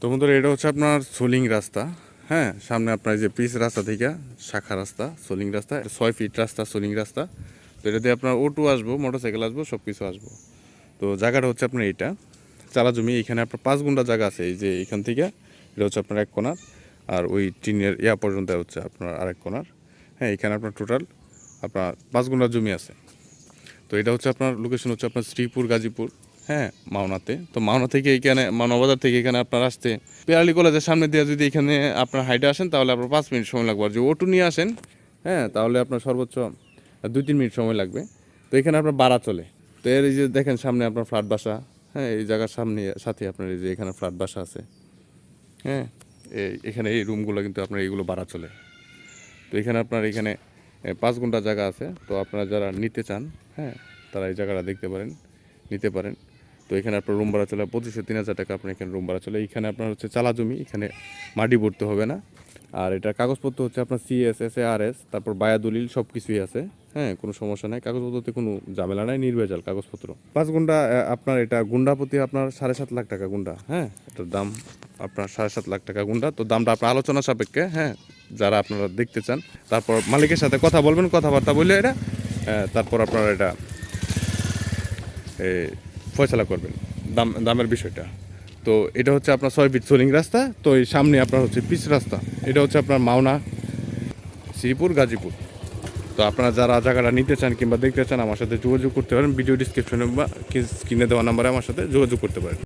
তো বন্ধুরা, এটা হচ্ছে আপনার সোলিং রাস্তা। হ্যাঁ সামনে আপনার যে পিচ রাস্তা থেকে শাখা রাস্তা, সোলিং রাস্তা ছয় ফিট রাস্তা, সোলিং রাস্তা। তো এটা দিয়ে আপনার অটো আসব, মোটরসাইকেল আসব সব কিছু আসব। তো জায়গাটা হচ্ছে আপনার এইটা। চালা জমি, এখানে আপনার পাঁচ গুন্ডা জায়গা আছে, এই যে এখান থেকে, এটা হচ্ছে আপনার এক কোনার, আর ওই টিনের ইয়া পর্যন্ত হচ্ছে আপনার আরেক কোনার। হ্যাঁ এখানে আপনার টোটাল আপনার পাঁচ গুন্ডা জমি আছে। তো এটা হচ্ছে আপনার লোকেশন হচ্ছে আপনার শ্রীপুর, গাজীপুর। হ্যাঁ মাওনাতে। তো মাওনা থেকে এখানে মাওনা বাজার থেকে এখানে আপনার আসতে পেরালি কলেজের সামনে দিয়ে যদি এখানে আপনার হাইটে আসেন, তাহলে আপনার পাঁচ মিনিট সময় লাগবে। আর যদি অটো নিয়ে আসেন হ্যাঁ তাহলে আপনার সর্বোচ্চ দুই তিন মিনিট সময় লাগবে। তো এখানে আপনার বাড়া চলে। তো এর এই যে দেখেন, সামনে আপনার ফ্ল্যাট বাসা। হ্যাঁ এই জায়গার সামনে, সাথে আপনার এই যে এখানে ফ্ল্যাট বাসা আছে। হ্যাঁ এখানে এই রুমগুলো কিন্তু আপনার এইগুলো বাড়া চলে। তো এখানে আপনার এখানে পাঁচ ঘণ্টা জায়গা আছে। তো আপনারা যারা নিতে চান হ্যাঁ তারা এই জায়গাটা দেখতে পারেন, নিতে পারেন। তো এখানে আপনার রুম ভাড়া চলে পঁচিশশো, তিন হাজার টাকা আপনার এখানে রুম ভাড়া চলে। এখানে আপনার হচ্ছে চালা জমি, এখানে মাটি ভরতে হবে না। আর এটা কাগজপত্র হচ্ছে আপনার সিএস এস আর এস তারপর বায়া দলিল সব কিছুই আছে। হ্যাঁ কোনো সমস্যা নাই। কাগজপত্রতে কোনো ঝামেলা নাই, নির্ভেজাল কাগজপত্র। পাঁচ গুন্ডা আপনার এটা গুন্ডা প্রতি আপনার সাড়ে সাত লাখ টাকা গুন্ডা। হ্যাঁ এটার দাম আপনার সাড়ে সাত লাখ টাকা গুন্ডা। তো দামটা আপনার আলোচনা সাপেক্ষে হ্যাঁ যারা আপনারা দেখতে চান। তারপর মালিকের সাথে কথা বলবেন, কথাবার্তা বললে এটা তারপর আপনারা এটা ফয়সালা করবেন, দাম, দামের বিষয়টা। তো এটা হচ্ছে আপনার ছয় ফিট সোলিং রাস্তা, তো এই সামনে আপনার হচ্ছে পিচ রাস্তা। এটা হচ্ছে আপনার মাওনা, শ্রীপুর, গাজীপুর। তো আপনারা যারা জায়গাটা নিতে চান কিংবা দেখতে চান, আমার সাথে যোগাযোগ করতে পারেন। ভিডিও ডিসক্রিপশনে বা স্ক্রিনে দেওয়া নাম্বারে আমার সাথে যোগাযোগ করতে পারেন।